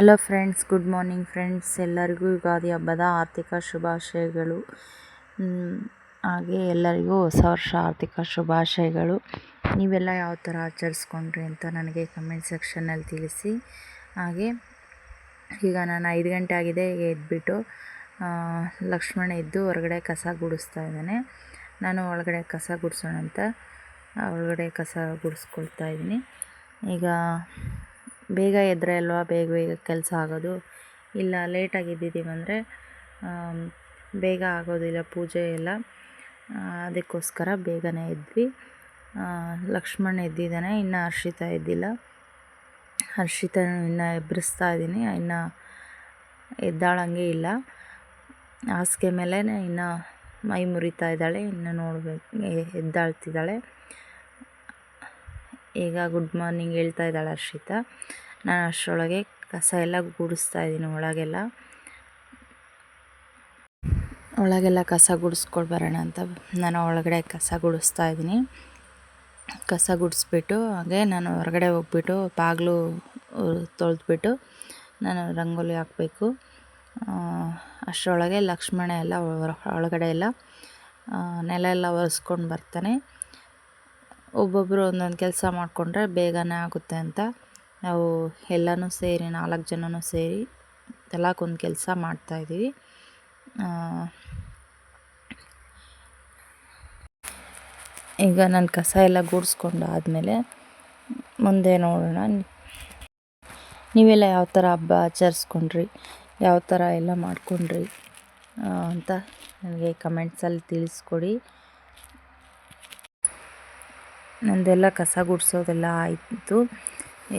Hello friends good morning friends ಎಲ್ಲರಿಗೂ ಯುಗಾದಿ ಹಬ್ಬದ ಆರ್ಥಿಕ ಶುಭಾಶಯಗಳು. ಹಾಗೆ ಎಲ್ಲರಿಗೂ ಹೊಸ ವರ್ಷ ಆರ್ಥಿಕ ಶುಭಾಶಯಗಳು. ನೀವೆಲ್ಲ ಯಾವ ಥರ ಆಚರಿಸ್ಕೊಂಡ್ರಿ ಅಂತ ನನಗೆ ಕಮೆಂಟ್ ಸೆಕ್ಷನಲ್ಲಿ ತಿಳಿಸಿ. ಹಾಗೆ, ಈಗ ನಾನು ಐದು ಗಂಟೆ ಆಗಿದೆ ಈಗ ಎದ್ಬಿಟ್ಟು ಲಕ್ಷ್ಮಣ ಎದ್ದು ಹೊರಗಡೆ ಕಸ ಗುಡಿಸ್ತಾ ಇದ್ದಾನೆ. ನಾನು ಒಳಗಡೆ ಕಸ ಗುಡಿಸೋಣ ಅಂತ ಒಳಗಡೆ ಕಸ ಗುಡಿಸ್ಕೊಳ್ತಾ ಇದ್ದೀನಿ. ಈಗ ಬೇಗ ಎದ್ದರೆ ಅಲ್ವಾ ಬೇಗ ಬೇಗ ಕೆಲಸ ಆಗೋದು? ಇಲ್ಲ ಲೇಟಾಗಿ ಎದ್ದಿದ್ದೀವಿ ಅಂದರೆ ಬೇಗ ಆಗೋದಿಲ್ಲ ಪೂಜೆ ಎಲ್ಲ. ಅದಕ್ಕೋಸ್ಕರ ಬೇಗನೆ ಎದ್ವಿ. ಲಕ್ಷ್ಮಣ್ ಎದ್ದಿದ್ದಾನೆ, ಇನ್ನೂ ಹರ್ಷಿತಾ ಎದ್ದಿಲ್ಲ. ಹರ್ಷಿತ ಇನ್ನು ಎಬ್ಬರಿಸ್ತಾ ಇದ್ದೀನಿ, ಇನ್ನು ಎದ್ದಾಳಂಗೆ ಇಲ್ಲ. ಹಾಸಿಗೆ ಮೇಲೆ ಇನ್ನು ಮೈ ಮುರಿತಾ ಇದ್ದಾಳೆ, ಇನ್ನು ನೋಡಬೇಕು ಎದ್ದಾಳ್ತಿದ್ದಾಳೆ. ಈಗ ಗುಡ್ ಮಾರ್ನಿಂಗ್ ಹೇಳ್ತಾ ಇದ್ದಾಳೆ ಹರ್ಷಿತಾ. ನಾನು ಅಷ್ಟರೊಳಗೆ ಕಸ ಎಲ್ಲ ಗುಡಿಸ್ತಾ ಇದ್ದೀನಿ ಒಳಗೆಲ್ಲ. ಒಳಗೆಲ್ಲ ಕಸ ಗುಡಿಸ್ಕೊಂಡು ಬರೋಣ ಅಂತ ನಾನು ಒಳಗಡೆ ಕಸ ಗುಡಿಸ್ತಾ ಇದ್ದೀನಿ. ಕಸ ಗುಡಿಸ್ಬಿಟ್ಟು ಹಾಗೆ ನಾನು ಹೊರಗಡೆ ಹೋಗ್ಬಿಟ್ಟು ಬಾಗಿಲು ತೊಳೆದ್ಬಿಟ್ಟು ನಾನು ರಂಗೋಲಿ ಹಾಕಬೇಕು. ಅಷ್ಟರೊಳಗೆ ಲಕ್ಷ್ಮಣ ಎಲ್ಲ ಒಳಗಡೆ ಎಲ್ಲ ನೆಲ ಎಲ್ಲ ಒರೆಸ್ಕೊಂಡು ಬರ್ತಾನೆ. ಒಬ್ಬೊಬ್ಬರು ಒಂದೊಂದು ಕೆಲಸ ಮಾಡಿಕೊಂಡ್ರೆ ಬೇಗನೆ ಆಗುತ್ತೆ ಅಂತ. ನಾವು ಎಲ್ಲನೂ ಸೇರಿ ನಾಲ್ಕು ಜನನೂ ಸೇರಿ ತಲಾಕೊಂದು ಕೆಲಸ ಮಾಡ್ತಾಯಿದ್ದೀವಿ ಈಗ ನಾನು ಕಸ ಎಲ್ಲ ಗುಡಿಸ್ಕೊಂಡು ಆದಮೇಲೆ ಮುಂದೆ ನೋಡೋಣ. ನೀವೆಲ್ಲ ಯಾವ ಥರ ಹಬ್ಬ ಆಚರಿಸ್ಕೊಂಡ್ರಿ? ಯಾವ ಥರ ಎಲ್ಲ ಮಾಡಿಕೊಂಡ್ರಿ? ಅಂತ ನನಗೆ ಕಮೆಂಟ್ಸಲ್ಲಿ ತಿಳಿಸ್ಕೊಡಿ. ನಂದೆಲ್ಲ ಕಸ ಗುಡಿಸೋದೆಲ್ಲ ಆಯಿತು.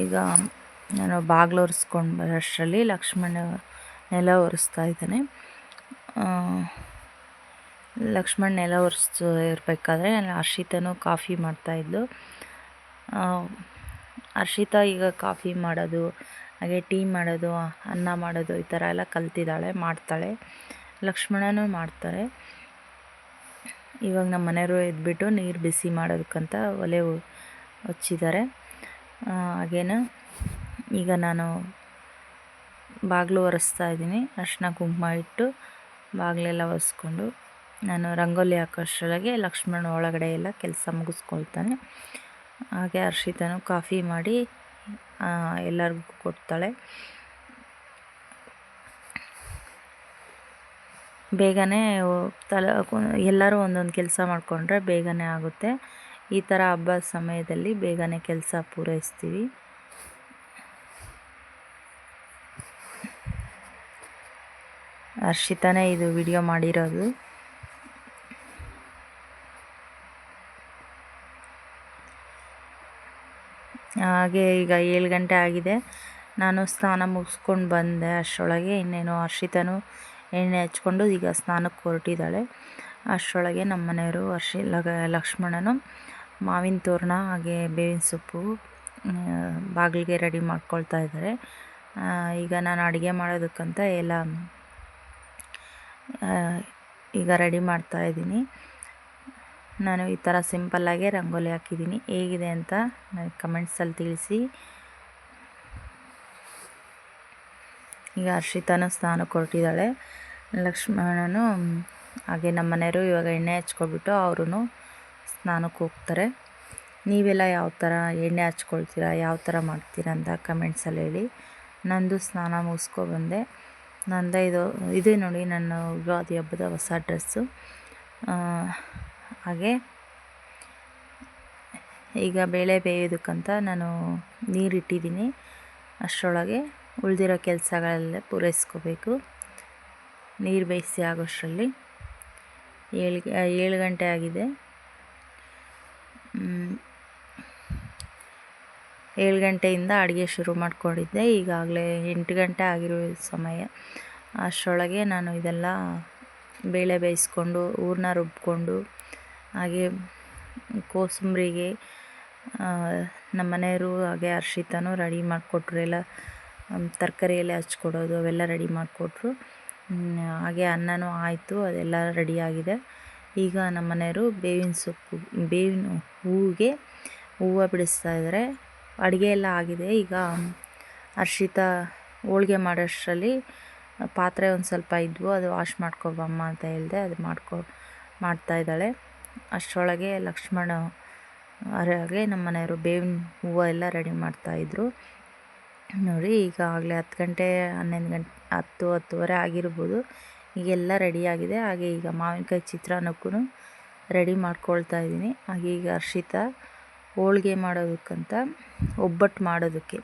ಈಗ ನಾನು ಬಾಗಿಲು ಒರೆಸ್ಕೊಂಡು ಬರೋಷ್ಟರಲ್ಲಿ ಲಕ್ಷ್ಮಣ ನೆಲ ಒರೆಸ್ತಾ ಇದ್ದಾನೆ. ಲಕ್ಷ್ಮಣ ನೆಲ ಒರೆಸ್ತು ಇರಬೇಕಾದ್ರೆ ಹರ್ಷಿತನೂ ಕಾಫಿ ಮಾಡ್ತಾಯಿದ್ಲು ಹರ್ಷಿತಾ ಈಗ ಕಾಫಿ ಮಾಡೋದು, ಹಾಗೆ ಟೀ ಮಾಡೋದು, ಅನ್ನ ಮಾಡೋದು ಈ ಥರ ಎಲ್ಲ ಕಲ್ತಿದ್ದಾಳೆ, ಮಾಡ್ತಾಳೆ. ಲಕ್ಷ್ಮಣನೂ ಮಾಡ್ತಾರೆ. ಇವಾಗ ನಮ್ಮ ಮನೆಯವರು ಎದ್ಬಿಟ್ಟು ನೀರು ಬಿಸಿ ಮಾಡೋದಕ್ಕಂತ ಒಲೆ ಹಚ್ಚಿದ್ದಾರೆ. ಹಾಗೇನು ಈಗ ನಾನು ಬಾಗಿಲು ಒರೆಸ್ತಾ ಇದ್ದೀನಿ. ಅರ್ಶಿನ ಕುಂಕುಮ ಇಟ್ಟು ಬಾಗಿಲೆಲ್ಲ ಒರೆಸ್ಕೊಂಡು ನಾನು ರಂಗೋಲಿ ಹಾಕೋಷ್ಟರೊಳಗೆ ಲಕ್ಷ್ಮಣ ಒಳಗಡೆ ಎಲ್ಲ ಕೆಲಸ ಮುಗಿಸ್ಕೊಳ್ತಾನೆ. ಹಾಗೆ ಹರ್ಷಿತನು ಕಾಫಿ ಮಾಡಿ ಎಲ್ಲರಿಗೂ ಕೊಡ್ತಾಳೆ. ಬೇಗನೆ ತಲ ಎಲ್ಲರೂ ಒಂದೊಂದು ಕೆಲಸ ಮಾಡಿಕೊಂಡ್ರೆ ಬೇಗನೆ ಆಗುತ್ತೆ. ಈ ಥರ ಹಬ್ಬದ ಸಮಯದಲ್ಲಿ ಬೇಗನೆ ಕೆಲಸ ಪೂರೈಸ್ತೀವಿ. ಹರ್ಷಿತಾನೇ ಇದು ವಿಡಿಯೋ ಮಾಡಿರೋದು. ಹಾಗೆ ಈಗ ಏಳು ಗಂಟೆ ಆಗಿದೆ. ನಾನು ಸ್ನಾನ ಮುಗಿಸ್ಕೊಂಡು ಬಂದೆ ಅಷ್ಟರೊಳಗೆ. ಇನ್ನೇನು ಹರ್ಷಿತನು ಎಣ್ಣೆ ಹಚ್ಕೊಂಡು ಈಗ ಸ್ನಾನಕ್ಕೆ ಹೊರಟಿದ್ದಾಳೆ. ಅಷ್ಟರೊಳಗೆ ನಮ್ಮ ಮನೆಯವರು ವರ್ಷ ಲಕ್ಷ್ಮಣನು ಮಾವಿನ ತೋರಣ ಹಾಗೆ ಬೇವಿನ ಸೊಪ್ಪು ಬಾಗಿಲಿಗೆ ರೆಡಿ ಮಾಡ್ಕೊಳ್ತಾ ಇದ್ದಾರೆ. ಈಗ ನಾನು ಅಡುಗೆ ಮಾಡೋದಕ್ಕಂತ ಎಲ್ಲ ಈಗ ರೆಡಿ ಮಾಡ್ತಾ ಇದ್ದೀನಿ. ನಾನು ಈ ಥರ ಸಿಂಪಲ್ಲಾಗೆ ರಂಗೋಲಿ ಹಾಕಿದ್ದೀನಿ. ಹೇಗಿದೆ ಅಂತ ನನಗೆ ಕಮೆಂಟ್ಸಲ್ಲಿ ತಿಳಿಸಿ. ಈಗ ಹರ್ಷಿತಾನು ಸ್ನಾನ ಹೊರಟಿದ್ದಾಳೆ ಲಕ್ಷ್ಮಣನು ಹಾಗೆ ನಮ್ಮ ಮನೆಯವರು ಇವಾಗ ಎಣ್ಣೆ ಹಚ್ಕೊಬಿಟ್ಟು ಅವರು ಸ್ನಾನಕ್ಕೆ ಹೋಗ್ತಾರೆ. ನೀವೆಲ್ಲ ಯಾವ ಥರ ಎಣ್ಣೆ ಹಚ್ಕೊಳ್ತೀರಾ, ಯಾವ ಥರ ಮಾಡ್ತೀರಾ ಅಂತ ಕಮೆಂಟ್ಸಲ್ಲಿ ಹೇಳಿ. ನಂದು ಸ್ನಾನ ಮುಗಿಸ್ಕೊಬಂದೆ ನಂದ ಇದು, ಇದೇ ನೋಡಿ ನನ್ನ ಯುಗಾದಿ ಹಬ್ಬದ ಹೊಸ ಡ್ರೆಸ್ಸು. ಹಾಗೆ ಈಗ ಬೇಳೆ ಬೇಯೋದಕ್ಕಂತ ನಾನು ನೀರಿಟ್ಟಿದ್ದೀನಿ ಅಷ್ಟರೊಳಗೆ. ಉಳಿದಿರೋ ಕೆಲಸಗಳೆಲ್ಲ ಪೂರೈಸ್ಕೋಬೇಕು. ನೀರು ಬೇಯಿಸಿ ಆಗೋಷ್ಟರಲ್ಲಿ. ಏಳು ಏಳು ಗಂಟೆ ಆಗಿದೆ. ಏಳು ಗಂಟೆಯಿಂದ ಅಡುಗೆ ಶುರು ಮಾಡಿಕೊಂಡಿದ್ದೆ. ಈಗಾಗಲೇ ಎಂಟು ಗಂಟೆ ಆಗಿರೋ ಸಮಯ. ಅಷ್ಟರೊಳಗೆ ನಾನು ಇದೆಲ್ಲ ಬೇಳೆ ಬೇಯಿಸ್ಕೊಂಡು ಊರನ್ನ ರುಬ್ಕೊಂಡು, ಹಾಗೆ ಕೋಸಂಬರಿಗೆ ನಮ್ಮನೆಯವರು ಹಾಗೆ ಹರ್ಷಿತನೂ ರೆಡಿ ಮಾಡಿಕೊಟ್ರು ಎಲ್ಲ. ತರಕಾರಿ ಎಲ್ಲ ಹಚ್ಕೊಡೋದು, ಅವೆಲ್ಲ ರೆಡಿ ಮಾಡಿಕೊಟ್ರು. ಹಾಗೆ ಅನ್ನನೂ ಆಯಿತು, ಅದೆಲ್ಲ ರೆಡಿಯಾಗಿದೆ ಈಗ ನಮ್ಮ ಮನೆಯವರು ಬೇವಿನ ಸೊಪ್ಪು, ಬೇವಿನ ಹೂವಿಗೆ ಹೂವು ಬಿಡಿಸ್ತಾ ಇದ್ದಾರೆ. ಅಡುಗೆ ಎಲ್ಲ ಆಗಿದೆ. ಈಗ ಹರ್ಷಿತಾ ಹೋಳಿಗೆ ಮಾಡೋಷ್ಟರಲ್ಲಿ ಪಾತ್ರೆ ಒಂದು ಸ್ವಲ್ಪ ಇದ್ವು, ಅದು ವಾಶ್ ಮಾಡ್ಕೊಬಮ್ಮ ಅಂತ ಹೇಳಿದೆ, ಅದು ಮಾಡ್ಕೊ ಮಾಡ್ತಾಯಿದ್ದಾಳೆ ಅಷ್ಟರೊಳಗೆ ಲಕ್ಷ್ಮಣ, ಹಾಗೆ ನಮ್ಮ ಮನೆಯವರು ಬೇವಿನ ಹೂವು ಎಲ್ಲ ರೆಡಿ ಮಾಡ್ತಾಯಿದ್ರು ನೋಡಿ ಈಗ ಆಗಲೇ ಹತ್ತು ಗಂಟೆ ಹನ್ನೊಂದು ಗಂಟೆ, ಹತ್ತು, ಹತ್ತುವರೆ ಆಗಿರ್ಬೋದು. ಈಗೆಲ್ಲ ರೆಡಿಯಾಗಿದೆ ಹಾಗೆ ಈಗ ಮಾವಿನಕಾಯಿ ಚಿತ್ರಾನ್ನಕ್ಕೂ ರೆಡಿ ಮಾಡ್ಕೊಳ್ತಾ ಇದ್ದೀನಿ. ಹಾಗೆ ಈಗ ಹರ್ಷಿತಾ ಹೋಳ್ಗೆ ಮಾಡೋದಕ್ಕಂತ, ಒಬ್ಬಟ್ಟು ಮಾಡೋದಕ್ಕೆ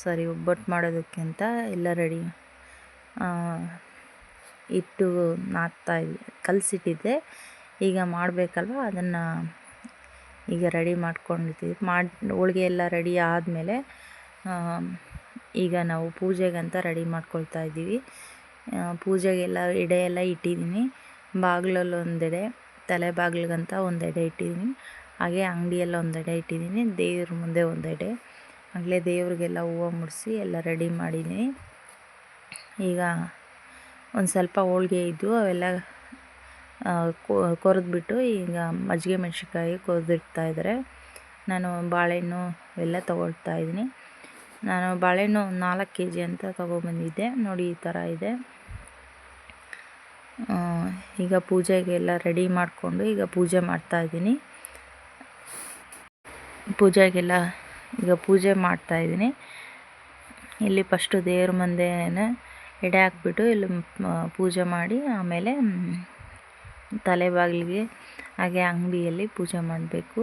ಸಾರಿ ಒಬ್ಬಟ್ಟು ಮಾಡೋದಕ್ಕೆ ಅಂತ ಎಲ್ಲ ರೆಡಿ ಇಟ್ಟು ನಾದ್ತಾ ಕಲಸಿಟ್ಟಿದ್ದೆ. ಈಗ ಮಾಡಬೇಕಲ್ವ? ಅದನ್ನು ಈಗ ರೆಡಿ ಮಾಡ್ಕೊಂಡಿದ್ದೀವಿ ಮಾಡಿ, ಹೋಳಿಗೆ ಎಲ್ಲ ರೆಡಿ ಆದಮೇಲೆ ಈಗ ನಾವು ಪೂಜೆಗಂತ ರೆಡಿ ಮಾಡ್ಕೊಳ್ತಾ ಇದ್ದೀವಿ. ಪೂಜೆಗೆಲ್ಲ ಎಡೆ ಎಲ್ಲ ಇಟ್ಟಿದ್ದೀನಿ. ಬಾಗಿಲಲ್ಲಿ ಒಂದೆಡೆ, ತಲೆ ಬಾಗಿಲಿಗಂತ ಒಂದೆಡೆ ಇಟ್ಟಿದ್ದೀನಿ. ಹಾಗೆ ಅಂಗಡಿಯೆಲ್ಲ ಒಂದೆಡೆ ಇಟ್ಟಿದ್ದೀನಿ. ದೇವ್ರ ಮುಂದೆ ಒಂದೆಡೆ. ಆಗಲೇ ದೇವ್ರಿಗೆಲ್ಲ ಹೂವು ಮುಡಿಸಿ ಎಲ್ಲ ರೆಡಿ ಮಾಡಿದ್ದೀನಿ. ಈಗ ಒಂದು ಸ್ವಲ್ಪ ಹೋಳಿಗೆ ಇದ್ದು ಅವೆಲ್ಲ ಕೊರೆದ್ಬಿಟ್ಟು ಈಗ ಮಜ್ಜಿಗೆ ಮೆಣಸಿನ್ಕಾಯಿ ಕೊರೆದಿಡ್ತಾ ಇದ್ದಾರೆ. ನಾನು ಬಾಳೆಹಣ್ಣು ಎಲ್ಲ ತೊಗೊಳ್ತಾ ಇದ್ದೀನಿ. ನಾನು ಬಾಳೆಹಣ್ಣು ನಾಲ್ಕು ಕೆ ಜಿ ಅಂತ ತೊಗೊಬಂದಿದ್ದೆ. ನೋಡಿ ಈ ಥರ ಇದೆ. ಈಗ ಪೂಜೆಗೆಲ್ಲ ರೆಡಿ ಮಾಡಿಕೊಂಡು ಈಗ ಪೂಜೆ ಮಾಡ್ತಾಯಿದ್ದೀನಿ ಪೂಜೆಗೆಲ್ಲ ಈಗ ಪೂಜೆ ಮಾಡ್ತಾಯಿದ್ದೀನಿ ಇಲ್ಲಿ ಫಸ್ಟು ದೇವ್ರ ಮುಂದೆನೇ ಎಡೆ ಹಾಕ್ಬಿಟ್ಟು ಇಲ್ಲಿ ಪೂಜೆ ಮಾಡಿ ಆಮೇಲೆ ತಲೆ ಬಾಗಿಲಿಗೆ ಹಾಗೆ ಅಂಗಡಿಯಲ್ಲಿ ಪೂಜೆ ಮಾಡಬೇಕು.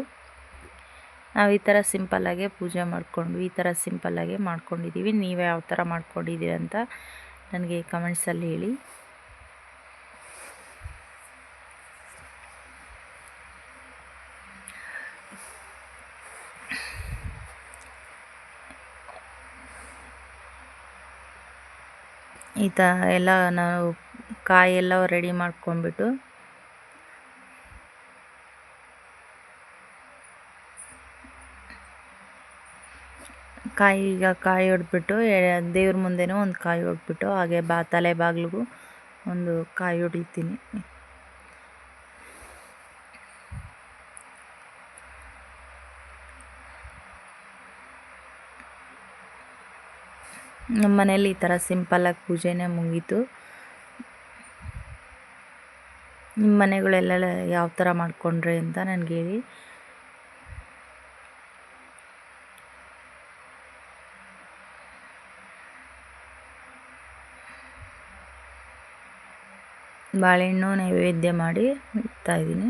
ನಾವು ಈ ಥರ ಸಿಂಪಲ್ಲಾಗೆ ಪೂಜೆ ಮಾಡಿಕೊಂಡು, ಈ ಥರ ಸಿಂಪಲ್ಲಾಗೆ ಮಾಡ್ಕೊಂಡಿದ್ದೀವಿ ನೀವು ಯಾವ ಥರ ಮಾಡ್ಕೊಂಡಿದ್ದೀರಿ ಅಂತ ನನಗೆ ಕಮೆಂಟ್ಸಲ್ಲಿ ಹೇಳಿ. ಈ ಥರ ಎಲ್ಲ ನಾವು ಕಾಯೆಲ್ಲ ರೆಡಿ ಮಾಡ್ಕೊಂಡ್ಬಿಟ್ಟು ಕಾಯಿ ಈಗ ಕಾಯಿ ಹೊಡೆದ್ಬಿಟ್ಟು ದೇವ್ರ ಮುಂದೆನೂ ಒಂದು ಕಾಯಿ ಹೊಡೆದ್ಬಿಟ್ಟು, ಹಾಗೆ ಬಾ, ತಲೆ ಬಾಗಿಲಿಗೂ ಒಂದು ಕಾಯಿ ಹೊಡಿತೀನಿ. ನಮ್ಮ ಮನೇಲಿ ಈ ಥರ ಸಿಂಪಲ್ಲಾಗಿ ಪೂಜೆನೇ ಮುಗೀತು. ನಿಮ್ಮ ಮನೆಗಳೆಲ್ಲ ಯಾವ ಥರ ಮಾಡ್ಕೊಂಡ್ರೆ ಅಂತ ನನಗೆ ಹೇಳಿ ಬಾಳೆಹಣ್ಣು ನೈವೇದ್ಯ ಮಾಡಿ ಇಡ್ತಾಯಿದ್ದೀನಿ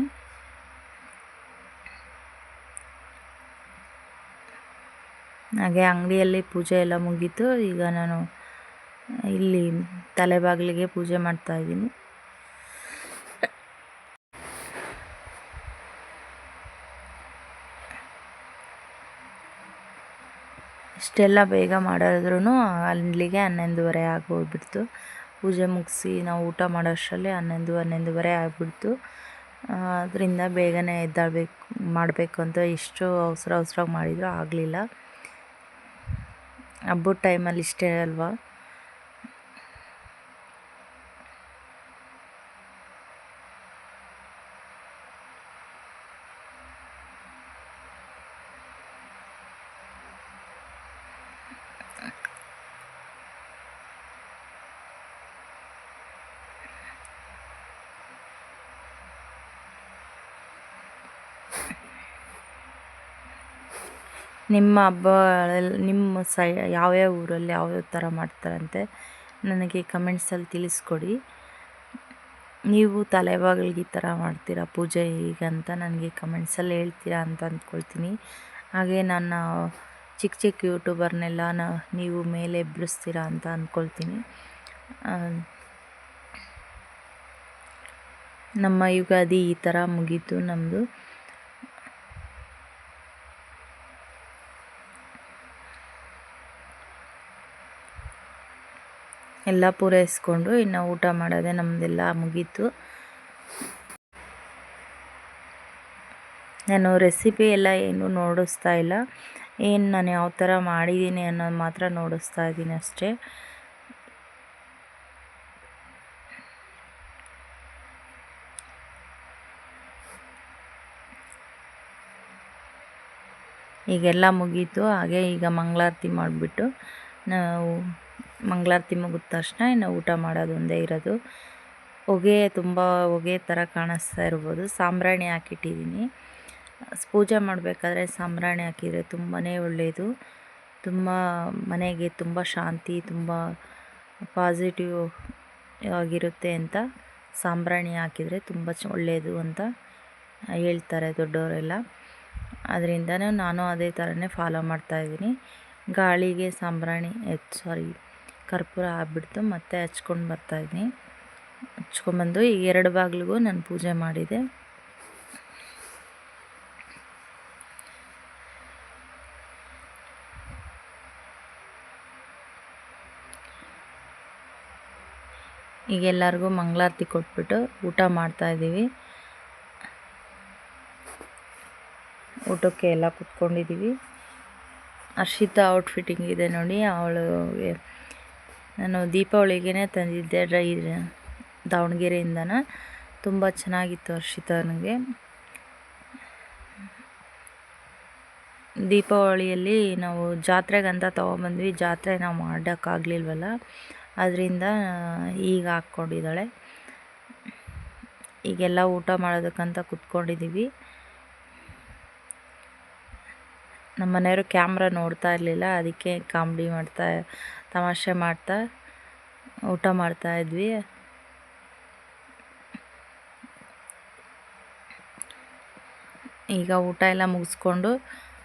ಹಾಗೆ ಅಂಗಡಿಯಲ್ಲಿ ಪೂಜೆ ಎಲ್ಲ ಮುಗೀತು. ಈಗ ನಾನು ಇಲ್ಲಿ ತಲೆಬಾಗಿಲಿಗೆ ಪೂಜೆ ಮಾಡ್ತಾ ಇದ್ದೀನಿ. ಇಷ್ಟೆಲ್ಲ ಬೇಗ ಮಾಡಿದ್ರೂ ಅಲ್ಲಿಗೆ ಹನ್ನೊಂದುವರೆ ಆಗೋಗ್ಬಿಡ್ತು. ಪೂಜೆ ಮುಗಿಸಿ ನಾವು ಊಟ ಮಾಡೋಷ್ಟರಲ್ಲಿ ಹನ್ನೊಂದು, ಹನ್ನೊಂದುವರೆ ಆಗಿಬಿಡ್ತು. ಅದರಿಂದ ಬೇಗನೆ ಎದ್ದಾಳ್ಬೇಕು, ಮಾಡಬೇಕು ಅಂತ ಎಷ್ಟು ಅವಸರ ಅವಸರವಾಗಿ ಮಾಡಿದರೂ ಆಗಲಿಲ್ಲ. ಹಬ್ಬದ ಟೈಮಲ್ಲಿ ಇಷ್ಟೇ ಅಲ್ವಾ? ನಿಮ್ಮ ಹಬ್ಬ ನಿಮ್ಮ ಸೈ, ಯಾವ್ಯಾವ ಊರಲ್ಲಿ ಯಾವ್ಯಾವ ಥರ ಮಾಡ್ತಾರಂತೆ ನನಗೆ ಕಮೆಂಟ್ಸಲ್ಲಿ ತಿಳಿಸ್ಕೊಡಿ. ನೀವು ತಲೆಬಾಗಿಲಿಗೆ ಈ ಥರ ಮಾಡ್ತೀರಾ, ಪೂಜೆ ಹೀಗಂತ ನನಗೆ ಕಮೆಂಟ್ಸಲ್ಲಿ ಹೇಳ್ತೀರಾ ಅಂತ ಅಂದ್ಕೊಳ್ತೀನಿ. ಹಾಗೆ ನನ್ನ ಚಿಕ್ಕ ಚಿಕ್ಕ ಯೂಟ್ಯೂಬರ್ನೆಲ್ಲ ನೀವು ಮೇಲೆ ಎಬ್ಬರಿಸ್ತೀರಾ ಅಂತ ಅಂದ್ಕೊಳ್ತೀನಿ. ನಮ್ಮ ಯುಗಾದಿ ಈ ಥರ ಮುಗೀತು ನಮ್ಮದು. ಎಲ್ಲ ಪೂರೈಸ್ಕೊಂಡು ಇನ್ನು ಊಟ ಮಾಡೋದೇ ನಮ್ಮದೆಲ್ಲ ಮುಗೀತು. ನಾನು ರೆಸಿಪಿ ಎಲ್ಲ ಏನು ನೋಡಿಸ್ತಾ ಇಲ್ಲ. ಏನು ನಾನು ಯಾವ ಥರ ಮಾಡಿದ್ದೀನಿ ಅನ್ನೋದು ಮಾತ್ರ ನೋಡಿಸ್ತಾ ಇದ್ದೀನಿ ಅಷ್ಟೇ. ಈಗೆಲ್ಲ ಮುಗೀತು. ಹಾಗೆ ಈಗ ಮಂಗಳಾರತಿ ಮಾಡಿಬಿಟ್ಟು ನಾವು ಮಂಗಳಾರತಿ ಮುಗಿದ ತಕ್ಷಣ ಇನ್ನು ಊಟ ಮಾಡೋದು ಒಂದೇ ಇರೋದು. ಹೊಗೆ ತುಂಬ ಹೊಗೆ ಥರ ಕಾಣಿಸ್ತಾ ಇರ್ಬೋದು. ಸಾಂಬ್ರಾಣಿ ಹಾಕಿಟ್ಟಿದ್ದೀನಿ. ಪೂಜೆ ಮಾಡಬೇಕಾದ್ರೆ ಸಾಂಬ್ರಾಣಿ ಹಾಕಿದರೆ ತುಂಬಾ ಒಳ್ಳೆಯದು ತುಂಬ ಮನೆಗೆ ತುಂಬ ಶಾಂತಿ, ತುಂಬ ಪಾಸಿಟಿವ್ ಆಗಿರುತ್ತೆ ಅಂತ ಸಾಂಬ್ರಾಣಿ ಹಾಕಿದರೆ ತುಂಬ ಚ ಒಳ್ಳೆಯದು ಅಂತ ಹೇಳ್ತಾರೆ ದೊಡ್ಡವರೆಲ್ಲ. ಅದರಿಂದ ನಾನು ಅದೇ ಥರನೇ ಫಾಲೋ ಮಾಡ್ತಾಯಿದ್ದೀನಿ ಗಾಳಿಗೆ ಸಾಂಬ್ರಾಣಿ ಸಾರಿ ಕರ್ಪೂರ ಆಗ್ಬಿಡ್ತು, ಮತ್ತೆ ಹಚ್ಕೊಂಡು ಬರ್ತಾಯಿದ್ದೀನಿ ಹಚ್ಕೊಂಡ್ಬಂದು ಈ ಎರಡು ಬಾಗಿಲಿಗೂ ನಾನು ಪೂಜೆ ಮಾಡಿದೆ. ಈಗ ಎಲ್ಲರಿಗೂ ಮಂಗಳಾರತಿ ಕೊಟ್ಬಿಟ್ಟು ಊಟ ಮಾಡ್ತಾಯಿದ್ದೀವಿ ಊಟಕ್ಕೆ ಎಲ್ಲ ಕುತ್ಕೊಂಡಿದ್ದೀವಿ. ಹರ್ಷಿತಾ ಔಟ್ಫಿಟ್ಟಿಂಗ್ ಇದೆ ನೋಡಿ, ಅವಳು ನಾನು ದೀಪಾವಳಿಗೆ ತಂದಿದ್ದೆ ಡ್ರೈ ದಾವಣಗೆರೆಯಿಂದನ. ತುಂಬ ಚೆನ್ನಾಗಿತ್ತು ಹರ್ಷಿತಾನಿಗೆ ದೀಪಾವಳಿಯಲ್ಲಿ ನಾವು ಜಾತ್ರೆಗಂತ ತೊಗೊಬಂದ್ವಿ. ಜಾತ್ರೆ ನಾವು ಮಾಡೋಕ್ಕಾಗಲಿಲ್ವಲ್ಲ. ಅದರಿಂದ ಈಗ ಹಾಕ್ಕೊಂಡಿದ್ದಾಳೆ. ಈಗೆಲ್ಲ ಊಟ ಮಾಡೋದಕ್ಕಂತ ಕುತ್ಕೊಂಡಿದ್ದೀವಿ. ನಮ್ಮ ಮನೆಯವರು ಕ್ಯಾಮ್ರಾ ನೋಡ್ತಾ ಇರಲಿಲ್ಲ, ಅದಕ್ಕೆ ಕಾಮಿಡಿ ಮಾಡ್ತಾ, ತಮಾಷೆ ಮಾಡ್ತಾ, ಊಟ ಮಾಡ್ತಾ ಇದ್ವಿ. ಈಗ ಊಟ ಎಲ್ಲ ಮುಗಿಸ್ಕೊಂಡು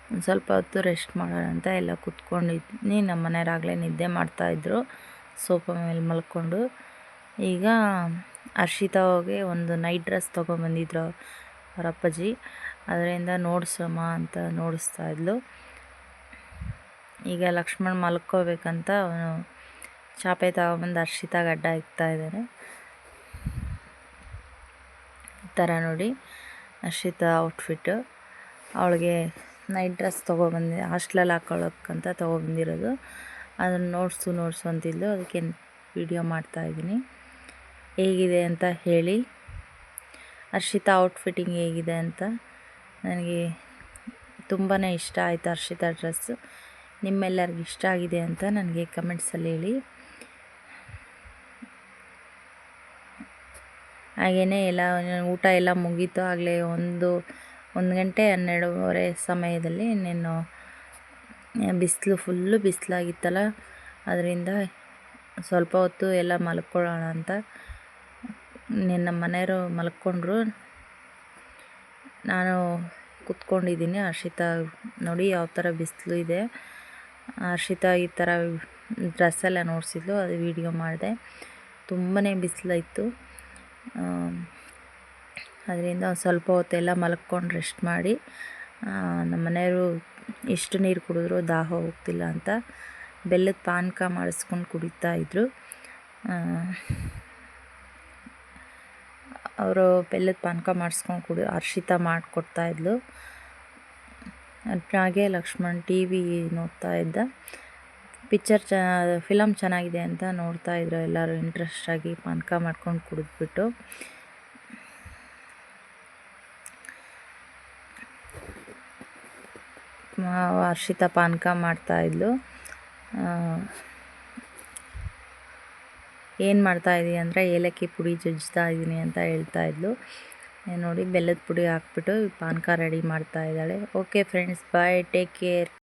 ಒಂದು ಸ್ವಲ್ಪ ಹೊತ್ತು ರೆಸ್ಟ್ ಮಾಡೋಣ ಅಂತ ಎಲ್ಲ ಕುತ್ಕೊಂಡಿದ್ದೀನಿ ನಮ್ಮ ಮನೆಯವರಾಗಲೇ ನಿದ್ದೆ ಮಾಡ್ತಾಯಿದ್ರು ಸೋಫಾ ಮೇಲೆ ಮಲ್ಕೊಂಡು. ಈಗ ಹರ್ಷಿತಾಗೆ ಒಂದು ನೈಟ್ ಡ್ರೆಸ್ ತೊಗೊಂಬಂದಿದ್ರು ಅವರಪ್ಪಾಜಿ ಅಪ್ಪಾಜಿ. ಅದರಿಂದ ನೋಡಿಸಮ್ಮ ಅಂತ ನೋಡಿಸ್ತಾ ಇದ್ಲು. ಈಗ ಲಕ್ಷ್ಮಣ್ ಮಲ್ಕೋಬೇಕಂತ ಅವನು ಚಾಪೆ ತಗೊಬಂದು ಹರ್ಷಿತಾ ಗಡ್ಡ ಇಕ್ತಾ ಇದ್ದಾನೆ ಈ ಥರ ನೋಡಿ ಹರ್ಷಿತಾ ಔಟ್ಫಿಟ್ಟು. ಅವಳಿಗೆ ನೈಟ್ ಡ್ರೆಸ್ ತೊಗೊಬಂದು ಹಾಸ್ಟ್ಲಲ್ಲಿ ಹಾಕೊಳ್ಳೋಕ್ಕಂತ ತೊಗೊಬಂದಿರೋದು. ಅದನ್ನು ನೋಡಿಸು ನೋಡಿಸು ಅಂತಿದ್ಲು. ಅದಕ್ಕೆ ವಿಡಿಯೋ ಮಾಡ್ತಾಯಿದ್ದೀನಿ ಹೇಗಿದೆ ಅಂತ ಹೇಳಿ. ಅರ್ಷಿತಾ ಔಟ್ಫಿಟ್ಟಿಂಗ್ ಹೇಗಿದೆ ಅಂತ. ನನಗೆ ತುಂಬಾ ಇಷ್ಟ ಆಯಿತು ಹರ್ಷಿತಾ ಡ್ರೆಸ್ಸು. ನಿಮ್ಮೆಲ್ಲರಿಗೂ ಇಷ್ಟ ಆಗಿದೆ ಅಂತ ನನಗೆ ಕಮೆಂಟ್ಸಲ್ಲಿ ಹೇಳಿ. ಹಾಗೆಯೇ ಎಲ್ಲ, ಊಟ ಎಲ್ಲ ಮುಗೀತು. ಆಗಲೇ ಒಂದು ಒಂದು ಗಂಟೆ ಹನ್ನೆರಡೂವರೆ ಸಮಯದಲ್ಲಿ ನೀನು ಬಿಸಿಲು ಫುಲ್ಲು ಬಿಸಿಲಾಗಿತ್ತಲ್ಲ. ಅದರಿಂದ ಸ್ವಲ್ಪ ಹೊತ್ತು ಎಲ್ಲ ಮಲ್ಕೊಳ್ಳೋಣ ಅಂತ ನಿನ್ನ ಮನೆಯವರು ಮಲ್ಕೊಂಡ್ರು. ನಾನು ಕುತ್ಕೊಂಡಿದ್ದೀನಿ. ಹರ್ಷಿತಾ ನೋಡಿ ಯಾವ ಥರ ಬಿಸಿಲು ಇದೆ. ಹರ್ಷಿತಾ ಈ ಥರ ಡ್ರೆಸ್ಸೆಲ್ಲ ನೋಡಿಸಿದ್ಲು, ಅದು ವೀಡಿಯೋ ಮಾಡಿದೆ. ತುಂಬಾ ಬಿಸಿಲಾಯಿತು. ಅದರಿಂದ ಒಂದು ಸ್ವಲ್ಪ ಹೊತ್ತೆಲ್ಲ ಮಲ್ಕೊಂಡು ರೆಸ್ಟ್ ಮಾಡಿ. ನಮ್ಮ ಮನೆಯವರು ಎಷ್ಟು ನೀರು ಕುಡಿದ್ರು ದಾಹ ಹೋಗ್ತಿಲ್ಲ ಅಂತ ಬೆಲ್ಲದ ಪಾನಕ ಮಾಡಿಸ್ಕೊಂಡು ಕುಡಿತಾಯಿದ್ರು ಅವರು ಬೆಲ್ಲದ ಪಾನಕ ಮಾಡಿಸ್ಕೊಂಡು ಕುಡಿ, ಹರ್ಷಿತ ಮಾಡಿಕೊಡ್ತಾ ಇದ್ಲು. ಹಾಗೆ ಲಕ್ಷ್ಮಣ್ ಟಿ ವಿ ನೋಡ್ತಾ ಇದ್ದ. ಪಿಕ್ಚರ್ ಚ ಫಿಲಮ್ ಚೆನ್ನಾಗಿದೆ ಅಂತ ನೋಡ್ತಾ ಇದ್ರು ಎಲ್ಲರೂ ಇಂಟ್ರೆಸ್ಟಾಗಿ ಪಾನಕ ಮಾಡ್ಕೊಂಡು ಕುಡಿದ್ಬಿಟ್ಟು. ಹರ್ಷಿತ ಪಾನಕ ಮಾಡ್ತಾಯಿದ್ಲು ಏನು ಮಾಡ್ತಾಯಿದ್ದೀನಿ ಅಂದರೆ ಏಲಕ್ಕಿ ಪುಡಿ ಜಜ್ತಾ ಇದ್ದೀನಿ ಅಂತ ಹೇಳ್ತಾ ಇದ್ಲು. ನೋಡಿ ಬೆಲ್ಲದ ಪುಡಿ ಹಾಕ್ಬಿಟ್ಟು ಪಾನಕ ರೆಡಿ ಮಾಡ್ತಾ ಇದ್ದಾಳೆ. Okay friends bye take care